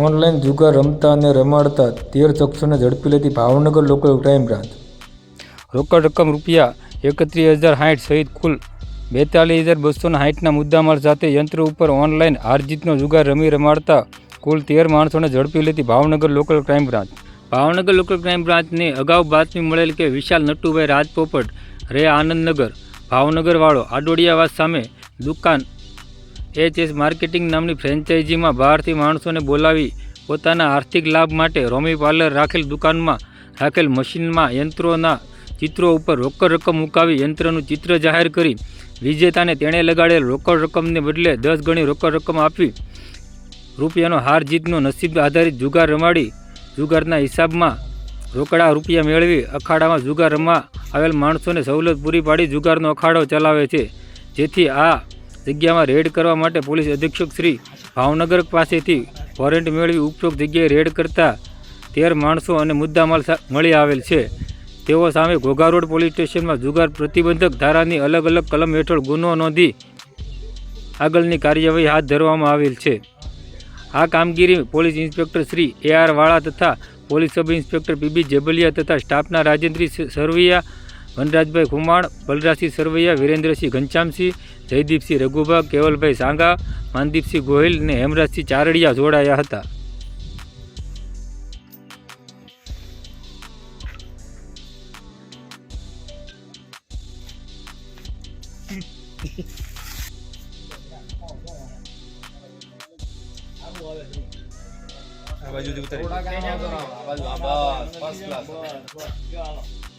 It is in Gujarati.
ઓનલાઈન જુગાર રમતા અને રમાડતા તેર શખ્સોને ઝડપી લેતી ભાવનગર લોકલ ક્રાઇમ બ્રાન્ચ. રોકડ રકમ રૂપિયા એકત્રીસ હજાર સાઠ સહિત કુલ બેતાલીસ હજાર બસો સાઠના મુદ્દામાલ સાથે યંત્ર ઉપર ઓનલાઈન હારજીતનો જુગાર રમી રમાડતા કુલ તેર માણસોને ઝડપી લેતી Bhavnagar local crime branch. Bhavnagar local crime બ્રાન્ચને અગાઉ બાતમી મળેલ કે વિશાલ નટુભાઈ રાજપોપટ રે આનંદનગર ભાવનગરવાળો આડોડિયાવાસ સામે દુકાન એચ એસ માર્કેટિંગ નામની ફ્રેન્ચાઇઝીમાં બહારથી માણસોને બોલાવી પોતાના આર્થિક લાભ માટે રોમી પાર્લર રાખેલ દુકાનમાં રાખેલ મશીનમાં યંત્રોના ચિત્રો ઉપર રોકડ રકમ મુકાવી યંત્રનું ચિત્ર જાહેર કરી વિજેતાને તેણે લગાડેલ રોકડ રકમને બદલે દસ ગણી રોકડ રકમ આપી રૂપિયાનો હાર જીતનો નસીબ આધારિત જુગાર રમાડી જુગારના હિસાબમાં રોકડા રૂપિયા મેળવી અખાડામાં જુગાર રમવા આવેલ માણસોને સવલત પૂરી પાડી જુગારનો અખાડો ચલાવે છે. જેથી આ જગ્યામાં રેડ કરવા માટે પોલીસ અધિક્ષક શ્રી ભાવનગર પાસેથી વોરંટ મેળવી ઉપરોક્ત જગ્યાએ રેડ કરતા તેર માણસો અને મુદ્દામાલ મળી આવેલ છે. તેઓ સામે ઘોઘા રોડ પોલીસ સ્ટેશનમાં જુગાર પ્રતિબંધક ધારાની અલગ અલગ કલમ હેઠળ ગુનો નોંધી આગળની કાર્યવાહી હાથ ધરવામાં આવેલ છે. આ કામગીરી પોલીસ ઇન્સ્પેક્ટર શ્રી એ આર વાળા તથા police sub inspector PB Jebaliya તથા સ્ટાફના રાજેન્દ્રી સરવૈયા વનરાજભાઈ ખુમાણ બલરાજસિંહ સરવૈયા વિરેન્દ્રસિંહ ઘનશ્યામસિંહ જયદીપસિંહ રઘુભા કેવલભાઈ સાંગા માનદીપસિંહ ગોહિલ અને હેમરાજસિંહ ચારડિયા જોડાયા હતા. આ બાજુ ઉતારી આ બાજુ, આ બસ, ફર્સ્ટ class.